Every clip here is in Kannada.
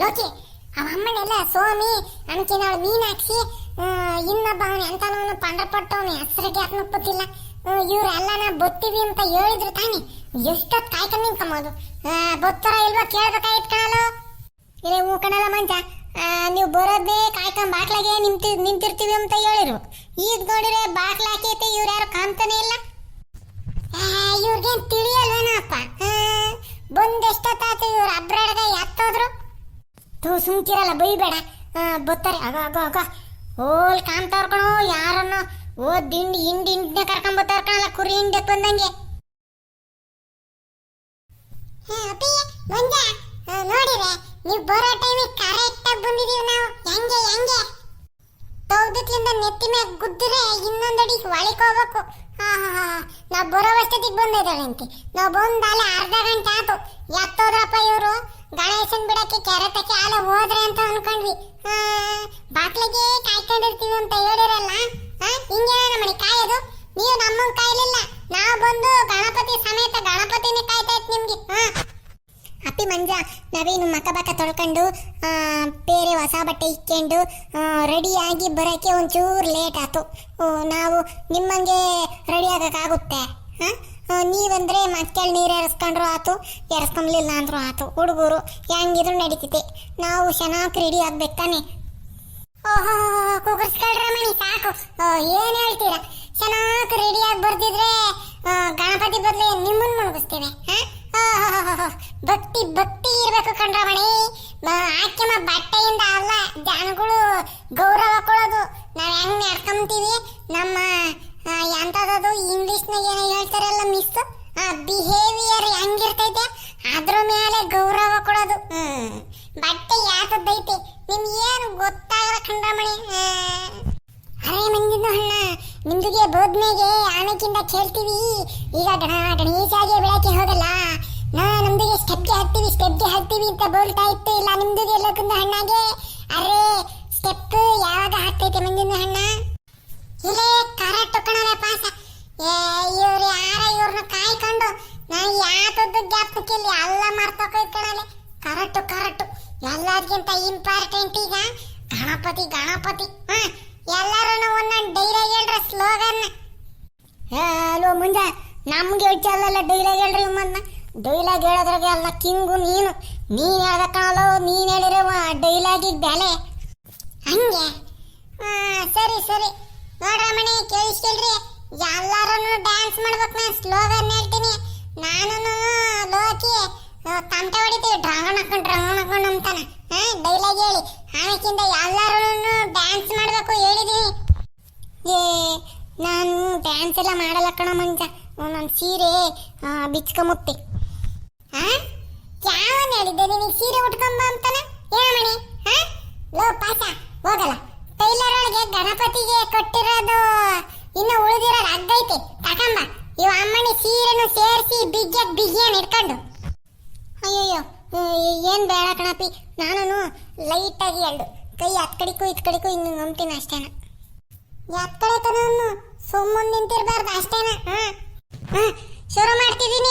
ಲೋಕಿ ಅವ ಅಮ್ಮನೆಲ್ಲ ಸ್ವಾಮಿ ಅನ್ಕಿನಾಳು ಮೀನಾಕ್ಷಿ ಆ, ಇನ್ನೊಬ್ಬ ಅವನು ಎಂತನವನು ಪಂಡ್ರಪಟ್ಟವನು ಹೆಸರಿಗೆ ಯಾಕೆ ಗೊತ್ತಿಲ್ಲ ಇವರೆಲ್ಲನ ಬತ್ತೀವಿ ಅಂತ ಹೇಳಿದ್ರು ತಾನೆ. ಎಷ್ಟೊತ್ತು ಕಾಯ್ಕೊಂಡು ನಿಂತ್ಕೊಂಬೋದು. ಬೊತ್ತರ ಇಲ್ವಾ ಕೇಳ್ಬೇಕಾಯ್ತು ಕಣಲು ಇಲ್ಲ ಹೂ ಕಣಲ್ಲ ಮಂಜ ನೀವು ಬರೋದೇ ಕಾಯ್ಕೊಂಡ್ ಬಾಕ್ಲಾಗೆ ನಿಂತಿ ನಿಂತಿರ್ತೀವಿ ಅಂತ ಹೇಳಿರು. ಈಗ ನೋಡಿದ್ರೆ ಬಾಕ್ಲ ಹಾಕೈತೆ ಇವ್ರು ಯಾರು ಕಾಣ್ತಾನೆ ಇಲ್ಲ. ಇವ್ರಿಗೇನ್ ತಿಳಿಯಲ್ವೇನಪ್ಪ? ಬಂದೆಷ್ಟೊತ್ತಾಯ್ತು ಇವ್ರು ಅಬ್ರಾಡ್ಗ ಎತ್ತೋದ್ರು ತೂ, ಸುಮ್ಕಿರಲ್ಲ, ಬೈಬೇಡ. ಬತ್ತಾರೆ. ಆಗ ಅಗೋ ಆಗ ಓಲ್ ಕಾಣ್ತಾವ್ರ ಕಣೋ ಯಾರನ್ನ ಓ ದಿಂಡಿ ಹಿಂಡಿ ಹಿಂಡ್ನೆ ಕರ್ಕೊಂಡ್ ಬರ್ತಾರ ಕಣಲ್ಲ, ಕುರಿ ಹಿಂಡಿ ಬಂದಂಗೆ. ನೋಡಿರೆ ನೀವು ಬರೋ ಟೈಮಿಗೆ ಕರೆಕ್ಟಾಗಿ ಬಂದಿದೀವಿ ನಾವು. ಹೆಂಗೆ ಹೆಂಗೆ? ತೌದತ್ಲಿಂದ ನೆತ್ತಿ ಮ್ಯಾಗ ಗುದ್ದರೆ ಇನ್ನೊಂದಡಿ ಒಳಗೆ ಹೋಗ್ಬೇಕು ನಾವು ಬರೋ ಅಷ್ಟೊತ್ತಿಗೆ ಬಂದಿದ್ದಾಳಂತೆ ನಾವು ಅಲ್ಲಿ ಅರ್ಧ ಗಂಟೆ ಆತು. ಎತ್ತೋದ್ರಪ್ಪ ಇವರು? ಗಣೇಶನ್ ಬಿಡಕ್ಕೆ ಕೆರೆತಕ್ಕೆ ಆಲೆ ಹೋದ್ರೆ ಅಂತ ಅನ್ಕೊಂಡ್ವಿ. ಹಾ ಬಾಕ್ಲಿಗೆ ಕಾಯ್ಕೊಂಡಿರ್ತೀವಿ ಅಂತ ಹೇಳಿರಲ್ಲ? ಹಿಂಗೆ ನಮ್ಮನೆ ಕಾಯೋದು? ನೀವು ನಮ್ಮನ್ನು ಕಾಯ್ಲಿಲ್ಲ. ನಾವು ಬಂದು ಗಣಪತಿ ಸಮೇತ ಗಣಪತಿನೇ ಕಾಯ್ತಾ ಇತ್ತು ನಿಮ್ಗೆ. ಹಾ ಅಪ್ಪಿ ಮಂಜ ನಾವೇನು ಮಕ ಬಕ ತೊಳ್ಕೊಂಡು ಬೇರೆ ಹೊಸ ಬಟ್ಟೆ ಇಕ್ಕೊಂಡು ರೆಡಿಯಾಗಿ ಬರೋಕ್ಕೆ ಒಂಚೂರು ಲೇಟ್ ಆಯ್ತು ನಾವು ನಿಮ್ಮಂಗೆ ರೆಡಿ ಆಗೋಕ್ಕಾಗುತ್ತೆ? ಹಾಂ? ನೀವಂದ್ರೆ ಮಕ್ಕಳು ನೀರು ಎರಸ್ಕೊಂಡ್ರು ಆತು ಎರೆಸ್ಕೊಂಬ್ಲಿಲ್ಲ ಅಂದ್ರೂ ಆತು. ಹುಡುಗರು ಹೆಂಗಿದ್ರು ನಡೀತೈತೆ ನಾವು ಚೆನ್ನಾಗಿ ರೆಡಿ ಆಗ್ಬೇಕು ತಾನೆ? ಓಹೋ ಸಾಕು. ಏನು ಹೇಳ್ತೀರಾ? ಚೆನ್ನಾಗಿ ರೆಡಿಯಾಗಿ ಬರ್ದಿದ್ರೆ ಆ, ಗಣಪತಿ ಬದಲು ನಿಮ್ಮನ್ನ ಮುಳುಗಿಸ್ತೇವೆ ಹಾ? ಆಹಾಹಾಹಾ. ಭಕ್ತಿ ಭಕ್ತಿ ಇರಬೇಕು ಕಣ್ರಮಣಿ ಆಕೆಮ್ಮ ಆಕೆಮ ಬಟ್ಟೆಯಿಂದ ಅಲ್ಲ ಜನಗಳು ಗೌರವ ಕೊಡೋದು. ನಾವು ಹೆಂಗ್ ನಡ್ಕೊಂತೀವಿ? ನಮ್ಮ ಆ, ಎಂತದದು ಇಂಗ್ಲಿಷ್ನಾಗ ಏನೋ ಹೇಳ್ತಾರಲ್ಲ ಮಿಸ್ ಬಿಹೇವಿಯರ್ ಹೆಂಗಿರ್ತೈತೆ? ಅದ್ರ ಮೇಲೆ ಗೌರವ ಕೊಡೋದು. ಹ್ಮ್. ಬಟ್ಟೆ ಯಾತದ್ದೈತೆ ನಿಮ್ಗೆ ಏನು ಗೊತ್ತಾಗಲ್ಲ ಕಣ್ರಮಣಿ ಅರೆ ಮಂಜಿನ ಹಣ್ಣ ನಿಮ್ದಿಗೆ ಬೋದ್ನೆಗೆ ಆನೆಕಿಂದ ಕೇಳ್ತೀವಿ. ಈಗ ಗಣ ಗಣೇಶಾಗೆ ಬೆಳಕೆ ಹೋಗಲ್ಲ ನಾ ನಮ್ದಿಗೆ ಸ್ಟೆಪ್ಗೆ ಹಾಕ್ತೀವಿ ಸ್ಟೆಪ್ಗೆ ಹಾಕ್ತೀವಿ ಅಂತ ಬೋಲ್ತಾ ಇತ್ತು. ಇಲ್ಲ, ನಿಮ್ದಿಗೆ ಎಲ್ಲಕ್ಕೊಂದು ಹಣ್ಣಾಗೆ? ಅರೆ ಸ್ಟೆಪ್ ಯಾವಾಗ ಹಾಕ್ತೈತೆ ಮಂದಿನ ಹಣ್ಣ? ಇಲ್ಲೇ ಕರೆಕ್ಟ್ ಕಣಲೆ ಪಾಸ ಇವ್ರು ಯಾರ ಇವ್ರನ್ನ ಕಾಯ್ಕೊಂಡು? ನಾ ಯಾತದ್ದು ಜ್ಞಾಪಕ ಇಲ್ಲಿ ಎಲ್ಲ ಮರ್ತೋಕೈತ್ ಕಣಲೆ. ಕರೆಕ್ಟ್ ಕರೆಕ್ಟ್ ಎಲ್ಲದಕ್ಕಿಂತ ಇಂಪಾರ್ಟೆಂಟ್ ಈಗ ಗಣಪತಿ ಗಣಪತಿ. ಹಾ ಎಲ್ಲರೂ ಒಂದೊಂದು ಡೈಲಾಗ್ ಹೇಳ್ರ ಸ್ಲೋಗನ್ ಹಲೋ ಮುಂಜಾ, ನಮ್ಗೆ ಹೇಳ್ಚಲ್ಲ ಡೈಲಾಗ್ ಹೇಳ್ರಿ ಮನ್ನ ಡೈಲಾಗ್ ಹೇಳೋದ್ರಾಗೆ ಅಲ್ಲ, ಕಿಂಗು ನೀನು. ನೀನ್ ಹೇಳ್ಬೇಕಲ್ಲ ನೀನ್ ಹೇಳಿರೋ ಡೈಲಾಗಿಗೆ ಬೆಲೆ. ಹಂಗೆ. ಸರಿ ಸರಿ. ನೋಡ್ರಮಣಿ ಕೇಳಿಸ್ಕೇಳ್ರಿ ಎಲ್ಲಾರು ಡ್ಯಾನ್ಸ್ ಮಾಡ್ಬೇಕು ನಾನು ಸ್ಲೋಗನ್ ಹೇಳ್ತೀನಿ. ನಾನು ಲೋಕಿ ತಮಟೆ ಹೊಡಿತೀವಿ. ಡ್ರಾಗನ್ ಹಾಕೊಂಡು ಡ್ರಾಗನ್ ಹಾಕೊಂಡು ಅಂತಾನೆ ಹಾ, ಡೈಲಾಗ್ ಹೇಳಿ. ಆಮೇಕಿಂದ ಎಲ್ಲಾರು ಡ್ಯಾನ್ಸ್ ಮಾಡಬೇಕು ಹೇಳಿದೀನಿ. ಏ, ನಾನು ಡ್ಯಾನ್ಸ್ ಎಲ್ಲ ಮಾಡಲ್ಲ ಕಣ ಮಂಜ. ನನ್ನ ಸೀರೆ ಬಿಚ್ಕೊಂಬುತ್ತೆ ಯಾವನ್ ಹೇಳಿದ್ದೆ, ನಿನಗೆ ಸೀರೆ ಉಟ್ಕೊಂಬ ಅಂತಾನೆ? ಏನಮಣಿ ಹಾ? ಲೋ ಪಾಸ ಹೋಗಲ್ಲ. ಟೈಲರ್ ಒಳಗೆ ಗಣಪತಿಗೆ ಕೊಟ್ಟಿರೋದು ಇನ್ನು ಉಳಿದಿರೋದು ಅದ್ದೈತೆ ತಕಂಬ. ಇವ ಅಮ್ಮನಿ ಸೀರೆನು ಸೇರಿಸಿ ಬಿಗ್ಗೆ ಬಿಗಿಯನ್ ಇಟ್ಕೊಂಡು. ಅಯ್ಯಯ್ಯೋ ಏನ್ ಬೇಡ ಕಣಪಿ ನಾನು ಲೈಟ್ ಆಗಿ ಎರಡು. ಕೈ ಇತ್ಕಡಿಕು ಇತ್ ಕಡಿಕು, ಇನ್ನು ನಂಬ್ತೀನಿ ಅಷ್ಟೇನ. ಎತ್ ಕಡೆ ಕಣವನ್ನು ಸುಮ್ಮನೆ ನಿಂತಿರ್ಬಾರ್ದು ಅಷ್ಟೇನ, ಹಾ? ಹಾ ಶುರು ಮಾಡ್ತಿದ್ದೀನಿ.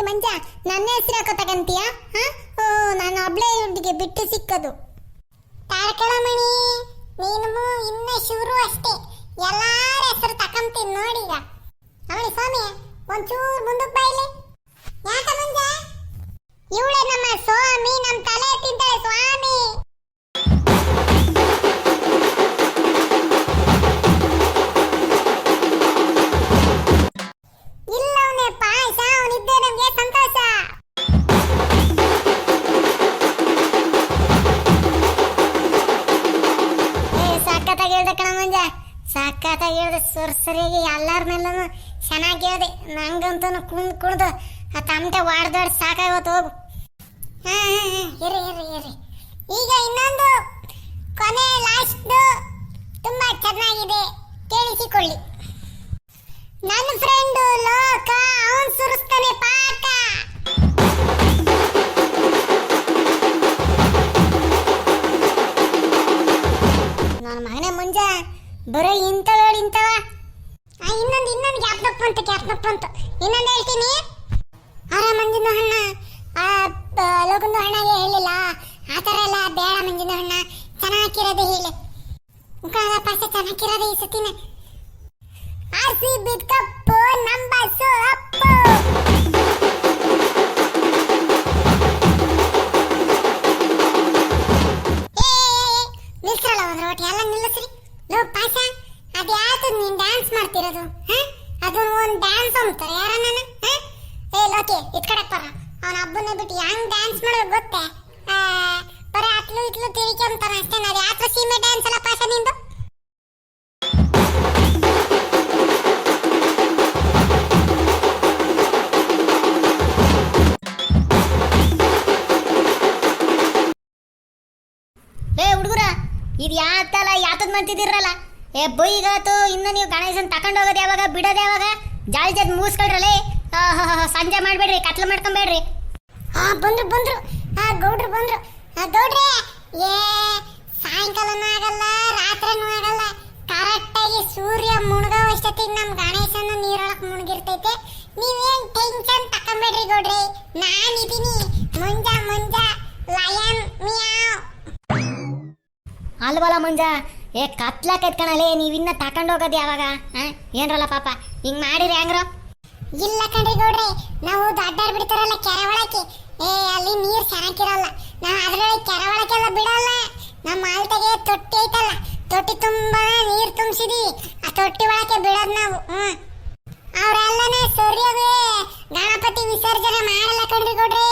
ಏ, ಮಂಜ, ನನ್ನ ಹೆಸರು ಹಾಕೋತಕಂತೀಯ ಹಾ? ಓ, ನಾನು ಒಬ್ಳೆ ಹುಡುಗಿಗೆ ಬಿಟ್ಟು ಸಿಕ್ಕದು. ತಾರಕಳಮಣಿ ನೀನು ಇನ್ನ ಶುರು ಅಷ್ಟೇ. ಎಲ್ಲಾರ ಹೆಸರು ತಕಂತೀನಿ ನೋಡೀಗ. ಅವಳಿ ಸ್ವಾಮಿ, ಒಂಚೂರು ಮುಂದಕ್ಕೆ ಬಾಯಿಲಿ ಯಾಕ ಮಂಜ? ಇವಳೆ ನಮ್ಮ ಸ್ವಾಮಿ ಸಖತ್ತಾಗಿ ಹೇಳಿದೆ ಸರ್ ಸರಿಯಾಗಿ ಎಲ್ಲಾರ ಮೇಲೂ ಚೆನ್ನಾಗಿ ಹೇಳ್ದೆ ನಂಗಂತೂ ಕುಂದ್ ಕುಣ್ದು ಆ ತಮಟೆ ವಾಡ್ದಾಡ್ ಸಾಕಾಗೋತು ಹೋಗು. ಹಾ ಹಾ ಇರಿ ಇರಿ ಈಗ ಇನ್ನೊಂದು ಕೊನೆ ಲಾಸ್ಟ್ ತುಂಬಾ ಚೆನ್ನಾಗಿದೆ. ಕೇಳಿಸಿಕೊಳ್ಳಿ. ನನ್ನ ಫ್ರೆಂಡು ಲೋಕ, ಅವನು ಸುರಿಸ್ತಾನೆ ಪಾಠ. ಬರೀ ಇಂಥವ್. ಇಂಥವ ಇನ್ನೊಂದು ಇನ್ನೊಂದು ಗ್ಯಾಪ್ನಪ್ ಬಂತು ಗ್ಯಾಪ್ನಪ್ ಅಂತ ಇನ್ನೊಂದು ಹೇಳ್ತೀನಿ. ಆರ ಮಂಜಿನ ಹಣ್ಣ ಆ ಲೋಕಂದು ಹಣ್ಣಗೆ ಹೇಳಿಲ್ಲ ಆ ಥರ ಎಲ್ಲ ಬೇಡ ಮಂಜಿನ ಹಣ್ಣ ಚೆನ್ನಾಗಿರೋದು ಹೇಳಿ. ಮುಖದ ಪಾಸ ಚೆನ್ನಾಗಿರೋದು ಈ ಸತಿನ. ಆರ್ ಸಿ ನಂಬರ್ ಕಪ್ಪು ನಮ್ಮ ಯಾವ್ದು ನೀನ್ ಡ್ಯಾನ್ಸ್ ಮಾಡ್ತಿರೋದು ಅದು ಒಂದು ಡ್ಯಾನ್ಸ್ ಅಂತಾರೆ ಯಾರ ನಾನು ಏ ಲೋಕಿ ಇತ್ಕಡೆ ಬರ ಅವನ ಹಬ್ಬನ ಬಿಟ್ಟು ಹೆಂಗ್ ಡ್ಯಾನ್ಸ್ ಮಾಡೋದು ಗೊತ್ತೇ? ಬರೀ ಅತ್ಲು ಇತ್ಲು ತಿಳ್ಕೊಂತಾನೆ ಅಷ್ಟೇ ಅದು ಯಾತ್ರ ಸೀಮೆ ಡ್ಯಾನ್ಸ್ ಅಲ್ಲ ಪಾಸ ನಿಂದು? ಏ, ಹುಡುಗರ ಇದು ಯಾತಲ್ಲ ಯಾತದ್ ಮಾಡ್ತಿದ್ದೀರಲ್ಲ? ಏ ಬೈಗಾತು ಇನ್ನು ನೀವು ಗಣೇಶನ್ ತಕೊಂಡು ಹೋಗೋದು ಯಾವಾಗ? ಬಿಡೋದು ಯಾವಾಗ? ಜಾಲಿ ಜದ್ ಮುಗಿಸ್ಕೊಳ್ರಲ್ಲೇ ಸಂಜೆ ಮಾಡಬೇಡ್ರಿ, ಕತ್ಲು ಮಾಡ್ಕೊಂಬೇಡ್ರಿ. ಹಾ ಬಂದ್ರು ಬಂದ್ರು. ಹಾ ಗೌಡ್ರು ಬಂದ್ರು. ಗೌಡ್ರೆ, ಏ, ಸಾಯಂಕಾಲನೂ ಆಗಲ್ಲ, ರಾತ್ರಿನೂ ಆಗಲ್ಲ. ಕರೆಕ್ಟಾಗಿ ಸೂರ್ಯ ಮುಣಗೋ ಅಷ್ಟೊತ್ತಿಗೆ ನಮ್ಮ ಗಣೇಶನ ನೀರೊಳಕ್ ಮುಣಗಿರ್ತೈತೆ. ನೀವೇನು ಟೆನ್ಷನ್ ತಕೊಂಬೇಡ್ರಿ ಗೌಡ್ರಿ. ನಾನಿದ್ದೀನಿ ಮುಂಜ ಮುಂಜ. ಲಯನ್ ಮಿಯಾವ್. ಅಲ್ವಲ್ಲ ಮುಂಜ ಏ, ಕತ್ಲ ಕತ್ಕಣಲೇ ನೀವಿನ್ನ ತಕೊಂಡು ಹೋಗೋದು ಯಾವಾಗ? ಏನ್ರಲ್ಲ ಪಾಪ, ಹಿಂಗ್ ಮಾಡಿರಿ ಹೆಂಗ್ರೋ ಇಲ್ಲ ಕಣ್ರಿ ಗೌಡ್ರೆ, ನಾವು ದೊಡ್ಡಾರ್ ಬಿಡ್ತಾರಲ್ಲ ಕೆರೆ ಒಳಕ್ಕೆ ಏ, ಅಲ್ಲಿ ನೀರ್ ಚೆನ್ನಾಗಿರಲ್ಲ ನಾವು ಅದ್ರೊಳಗೆ ಕೆರೆ ಒಳಕ್ಕೆಲ್ಲ ಬಿಡಲ್ಲ. ನಮ್ಮ ಮಾಲ್ತೆಗೆ ತೊಟ್ಟಿ ಐತಲ್ಲ, ತೊಟ್ಟಿ ತುಂಬಾ ನೀರ್ ತುಂಬಿಸಿದಿ. ಆ ತೊಟ್ಟಿ ಒಳಕ್ಕೆ ಬಿಡೋದ್ ನಾವು, ಹ್ಮ್. ಅವ್ರೆಲ್ಲನೇ ಸರಿಯಾಗಿ ಗಣಪತಿ ವಿಸರ್ಜನೆ ಮಾಡಲ್ಲ ಕಣ್ರಿ ಗೌಡ್ರೆ.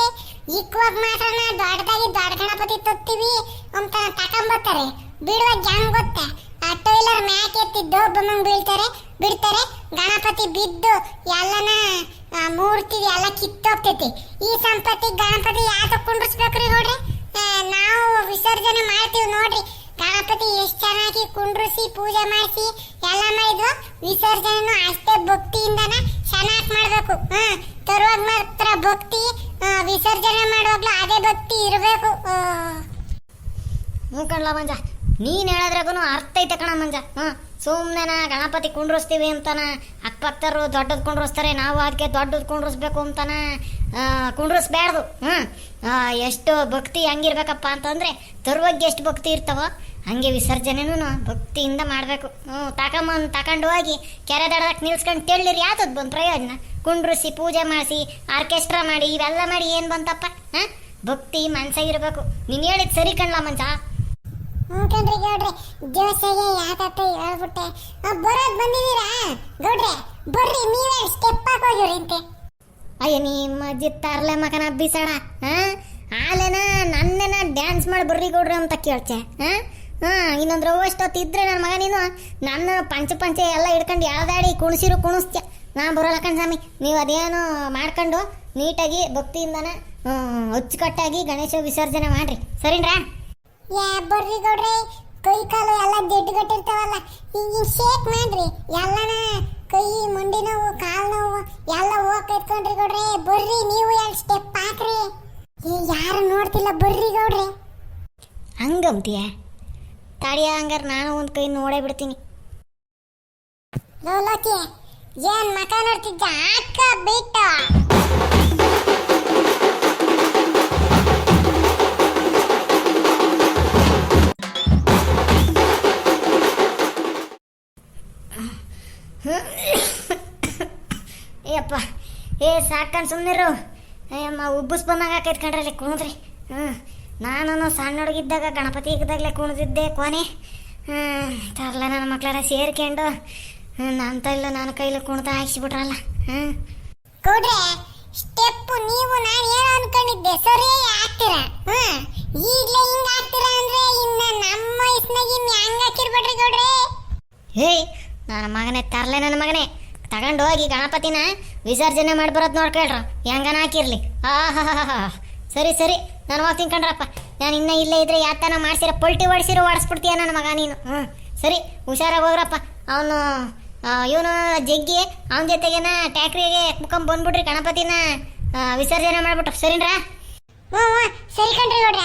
ಇಕ್ವಾಗ ಮಾತ್ರ ದೊಡ್ಡದಾಗಿ ದೊಡ್ಡ ಗಣಪತಿ ತೊತ್ತೀವಿ ಅಂತ ತಕೊಂಬರ್ತಾರೆ ಬಿಡುವಾಗ ಹೆಂಗ್ ಗೊತ್ತಾ? ಆ ಟೈಲರ್ ಮ್ಯಾಕ್ ಎತ್ತಿ ದೊಬ್ಬಮಂಗ್ ಬೀಳ್ತಾರೆ, ಬಿಡ್ತಾರೆ, ಗಣಪತಿ ಬಿದ್ದು ಎಲ್ಲನ ಮೂರ್ತಿ ಎಲ್ಲ ಕಿತ್ತೋಗ್ತೈತಿ. ಈ ಸಂಪತ್ತಿ ಗಣಪತಿ ಯಾಕೆ ಕುಂಡ್ರಿಸ್ಬೇಕ್ರಿ ನೋಡ್ರಿ? ನಾವು ವಿಸರ್ಜನೆ ಮಾಡ್ತೀವಿ ನೋಡ್ರಿ. ಗಣಪತಿ ಎಷ್ಟು ಚೆನ್ನಾಗಿ ಕುಂಡ್ರಿಸಿ, ಪೂಜೆ ಮಾಡಿಸಿ, ಎಲ್ಲ ಮಾಡಿದ್ವು. ವಿಸರ್ಜನೆ ಅಷ್ಟೇ ಭಕ್ತಿಯಿಂದನ ಚೆನ್ನಾಗಿ ಮಾಡಬೇಕು. ಹಾ, ತರುವಾಗ ಮಾತ್ರ ಭಕ್ತಿ ವಿಸರ್ಜನೆ ಮಾಡುವಾಗ್ಲೂ ಅದೇ ಭಕ್ತಿ ಇರಬೇಕು. ಹ್ಞೂ ನೀನ್ ಹೇಳದ್ರಾಗೂ ಅರ್ಥ ಐತೆ ಕಣ ಮಂಜ. ಹ್ಞೂ ಸುಮ್ಮನೆ ಗಣಪತಿ ಕುಂಡ್ರಸ್ತೀವಿ ಅಂತಾನ ಅಕ್ಕಪಕ್ಕರು ದೊಡ್ಡದು ಕುಂಡ್ರಸ್ತಾರೆ, ನಾವು ಅದಕ್ಕೆ ದೊಡ್ಡದು ಕುಂಡ್ರಸ್ಬೇಕು ಅಂತಾನ ಕುಂಡ್ರಸ್ಬ್ಯಾಡ್ದು. ಹ್ಞೂ ಎಷ್ಟು ಭಕ್ತಿ ಹೆಂಗಿರ್ಬೇಕಪ್ಪ ಅಂತಂದ್ರೆ ತರುವಾಗ ಎಷ್ಟು ಭಕ್ತಿ ಇರ್ತವೋ ಹಂಗೆ ವಿಸರ್ಜನೆನೂ ಭಕ್ತಿಯಿಂದ ಮಾಡಬೇಕು. ಹ್ಞೂ ತಗೊಂಬಂದು ತಕೊಂಡು ಹೋಗಿ ಕೆರೆ ದಡದಕ್ಕೆ ನಿಲ್ಸ್ಕೊಂಡು ತೆಳ್ಳಿರಿ, ಯಾವ್ದದ್ ಬಂದು ಪ್ರಯೋಜನ? ಕುಂಡ್ರಿಸಿ, ಪೂಜೆ ಮಾಡಿಸಿ, ಆರ್ಕೆಸ್ಟ್ರಾ ಮಾಡಿ, ಇವೆಲ್ಲ ಮಾಡಿ ಏನು ಬಂತಪ್ಪ? ಹಾಂ, ಭಕ್ತಿ ಮನ್ಸಾಗಿರ್ಬೇಕು ನೀನು ಹೇಳಿದ್ ಸರಿ ಕಣ್ಲ ಮಂಜ. ಹ್ಞೂ ಕಣ್ರಿ ಗೌಡ್ರೆ ಜೋಸಾಗೆ ಯಾಕತ್ತ ಹೇಳ್ಬಿಟ್ಟೆ. ಬರೋದು ಬಂದಿದ್ದೀರಾ? ಗೌಡ್ರೆ, ಬರ್ರಿ, ನೀವೇ ಸ್ಟೆಪ್ ಹಾಕೋಗಿರಿ ಅಂತೆ. ಅಯ್ಯ, ನಿಮ್ಮ ಅಜ್ಜಿ ತರ್ಲೆ ಮಗನ ಬಿಸಾಡ ಹಾಂ ಆಲೇನ ನನ್ನೆನ ಡ್ಯಾನ್ಸ್ ಮಾಡಿ ಬರ್ರಿ ಗೌಡ್ರೆ ಅಂತ ಕೇಳ್ತೆ ಹಾ ಹಾಂ ಇನ್ನೊಂದು ರವ್ ಅಷ್ಟೊತ್ತು ಇದ್ರೆ ನನ್ನ ಮಗ ನೀನು ನನ್ನ ಪಂಚ ಪಂಚೆ ಎಲ್ಲ ಹಿಡ್ಕೊಂಡು ಯಾವ್ದಾಡಿ ಕುಣಿಸಿರು ಕುಣಿಸ್ತೆ ನಾ ಬರೋಲ್ಲ ಕಣ್ ಸ್ವಾಮಿ, ನೀವು ಅದೇನು ಮಾಡ್ಕೊಂಡು ನೀಟಾಗಿ ಭಕ್ತಿಯಿಂದನ ಅಚ್ಚುಕಟ್ಟಾಗಿ ಗಣೇಶ ವಿಸರ್ಜನೆ ಮಾಡ್ರಿ. ಸರಿನ್ರಾ? ಯಾ ಬರ್ರಿ ಗೌಡ್ರೆ. ಕೈ ಕಾಲು ಎಲ್ಲ ಗಟ್ಟಿರ್ತಾವಲ್ಲ ಈಗ ಶೇಕ್ ಮಾಡ್ರಿ. ಎಲ್ಲನ ಕೈ ಮಂಡಿ ನೋವು ಕಾಲು ನೋವು ಎಲ್ಲ ಹೋಗಿ ಎತ್ಕೊಂಡ್ರಿ ಗೌಡ್ರೆ. ಬರ್ರಿ ನೀವು ಎರಡು ಸ್ಟೆಪ್ ಹಾಕ್ರಿ. ಯಾರು ನೋಡ್ತಿಲ್ಲ ಬರ್ರಿ ಗೌಡ್ರೆ. ಹಂಗಂತೀಯ ತಾಡಿಯ ಹಂಗಾರೆ ನಾನು ಒಂದು ಕೈ ನೋಡೇ ಬಿಡ್ತೀನಿ. ಲೋಲೋಕಿ ಏನ್ ಮಕ ನೋಡ್ತಿದ್ದ ಹಾಕ ಬಿಟ್ಟ. ಏಯಪ್ಪ ಏ ಸಾಕನ್ ಸುಮ್ಮನಿರು ಅಯ್ಯಮ್ಮ ಉಬ್ಬಸ್ ಬಂದಂಗೆ ಆಕೈತೆ ಕಣ್ರಲ್ಲಿ ಕುಣಿದ್ರಿ ಹ್ಞೂ ನಾನು ಸಣ್ಣ ಹುಡುಗಿದ್ದಾಗ ಗಣಪತಿ ಇದ್ದಾಗಲೇ ಕುಣಿದಿದ್ದೆ ಕೊನೆ ಹ್ಞೂ ತರಲ ನನ್ನ ಮಕ್ಕಳನ್ನ ಸೇರ್ಕೊಂಡು. ನನ್ನ ತೈಲ ನನ್ನ ಕೈಲಿ ಕುಣಿತ ಹಾಕ್ಸಿಬಿಟ್ರಲ್ಲ. ಹ್ಞೂ ಗೌಡ್ರೆ ಸ್ಟೆಪ್ ನೀವು ನಾನು ಏನೋ ಅನ್ಕೊಂಡಿದ್ದೆ. ಸರಿ ಆಗ್ತೀರ ಹ್ಮ್. ಈಗ್ಲೇ ಹಿಂಗ್ ಆಗ್ತೀರ ಅಂದ್ರೆ ಇನ್ನ ನಮ್ಮ ವಯಸ್ಸಿನಾಗ ಇನ್ ಹೆಂಗ್ ಹಾಕಿರ್ಬೇಡ್ರಿ ಕೊಡ್ರಿ ಏಯ್ ನನ್ನ ಮಗನೇ ತರಲೆ ನನ್ನ ಮಗನೇ. ತಗೊಂಡು ಹೋಗಿ ಗಣಪತಿನ ವಿಸರ್ಜನೆ ಮಾಡಿ ಬರೋದು ನೋಡ್ಕೊಳ್ರ ಹೆಂಗನ ಹಾಕಿರ್ಲಿ? ಆಹಾ ಸರಿ ಸರಿ. ನಾನು ಹೋಗ್ತೀನಿ ಕಣ್ರಪ್ಪ. ನಾನು ಇನ್ನೂ ಇಲ್ಲೇ ಇದ್ರೆ ಯಾತನ ಮಾಡ್ಸಿರ ಪೊಲ್ಟಿ ಹೊಡ್ಸಿರೋ ಓಡಿಸ್ಬಿಡ್ತೀಯ ನನ್ನ ಮಗ ನೀನು. ಹ್ಞೂ ಸರಿ ಹುಷಾರಾಗಿ ಹೋಗ್ರಪ್ಪ. ಅವನು ಇವನು ಜಗ್ಗಿ ಅವನ ಜೊತೆಗೇನ ಟ್ಯಾಕ್ರಿಗೆ ಮುಖಂ ಬಂದ್ಬಿಟ್ರಿ ಗಣಪತಿನ ಆ, ವಿಸರ್ಜನೆ ಮಾಡ್ಬಿಟ್ರು ಸರಿನ್ರಾ? ಹ್ಞೂ ಸರಿ ಕಣ್ರಿ ನೋಡ್ರಿ